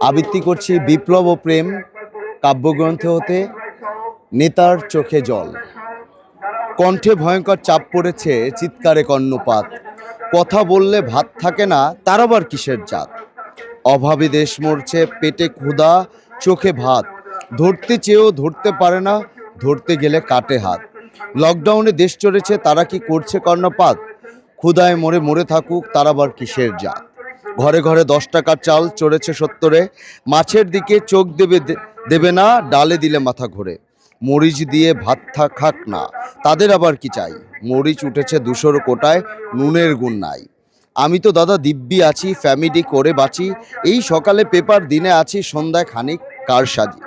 আবৃত্তি করছি বিপ্লব ও প্রেম কাব্যগ্রন্থ হতে নেতার চোখে জল। কণ্ঠে ভয়ঙ্কর চাপ পড়েছে চিৎকারে কর্ণপাত। কথা বললে ভাত থাকে না, তার আবার কিসের জাত? অভাবে দেশ মরছে, পেটে ক্ষুধা, চোখে ভাত। ধরতে চেয়েও ধরতে পারে না, ধরতে গেলে কাটে হাত। লকডাউনে দেশ চড়েছে তারা কি করছে কর্ণপাত? ক্ষুধায় মরে মরে থাকুক, তার আবার কিসের জাত? ঘরে ঘরে দশ টাকার চাল চড়েছে সত্তরে। মাছের দিকে চোখ দেবে দেবে না, ডালে দিলে মাথা ঘোরে। মরিচ দিয়ে ভাত থা- খাক না, তাদের আবার কি চাই? মরিচ উঠেছে দুশোর কোটায়, নুনের গুণ নাই। আমি তো দাদা দিব্যি আছি, ফ্যামিলি করে বাঁচি, এই সকালে পেপার দিনে আছি, সন্ধ্যায় খানিক কার সাজি।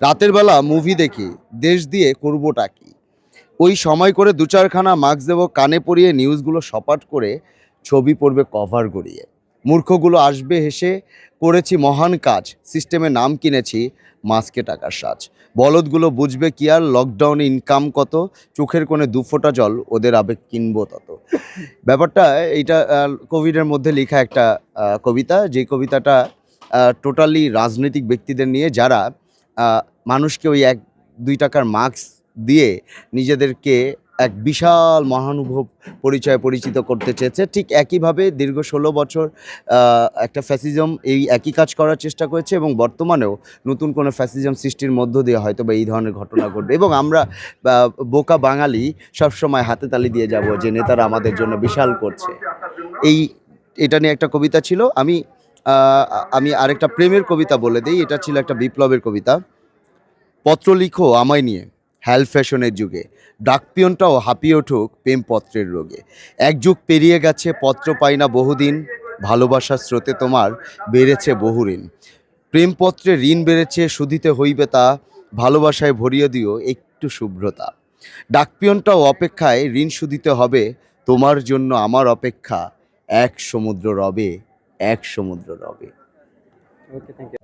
রাতের বেলা মুভি দেখি, দেশ দিয়ে করবোটা কি? ওই সময় করে দু চারখানা মাস্ক দেবো, কানে পরিয়ে নিউজগুলো সপাট করে ছবি পড়বে কভার গড়িয়ে। মূর্খগুলো আসবে হেসে, করেছি মহান কাজ, সিস্টেমে নাম কিনেছি, মাস্কে টাকার সাজ। বলদগুলো বুঝবে কি আর লকডাউনে ইনকাম কত, চোখের কোণে দু ফোঁটা জল, ওদের আবেগ কিনবো তত। ব্যাপারটা এইটা কোভিডের মধ্যে লেখা একটা কবিতা। যে কবিতাটা টোটালি রাজনৈতিক ব্যক্তিদের নিয়ে, যারা মানুষকে ওই এক, দুই টাকার মাস্ক দিয়ে নিজেদেরকে এক বিশাল মহানুভব পরিচয় পরিচিত করতে চেয়েছে। ঠিক একইভাবে দীর্ঘ ষোলো বছর একটা ফ্যাসিজম এই একই কাজ করার চেষ্টা করেছে এবং বর্তমানেও নতুন কোনো ফ্যাসিজম সৃষ্টির মধ্য দিয়ে হয়তো বা এই ধরনের ঘটনা ঘটবে এবং আমরা বোকা বাঙালি সবসময় হাতে তালি দিয়ে যাব যে নেতারা আমাদের জন্য বিশাল করছে। এই, এটা নিয়ে একটা কবিতা ছিল। আমি আমি আরেকটা প্রেমের কবিতা বলে দিই। এটা ছিল একটা বিপ্লবের কবিতা। পত্র লিখো আমায় নিয়ে। হ্যাল ফ্যাশনের যুগে। ডাকপিয়নটাও হাঁপিয়ে উঠুক প্রেমপত্রের রোগে। এক যুগ পেরিয়ে গেছে, পত্র পাই না বহুদিন, ভালোবাসার স্রোতে তোমার বেড়েছে বহু ঋণ। প্রেমপত্রে ঋণ বেড়েছে শুধিতে হইবে তা, ভালোবাসায় ভরিয়ে দিও একটু শুভ্রতা। ডাকপিয়নটাও অপেক্ষায়, ঋণ শুধিতে হবে, তোমার জন্য আমার অপেক্ষা এক সমুদ্র রবে, এক সমুদ্র রবে। Okay thank you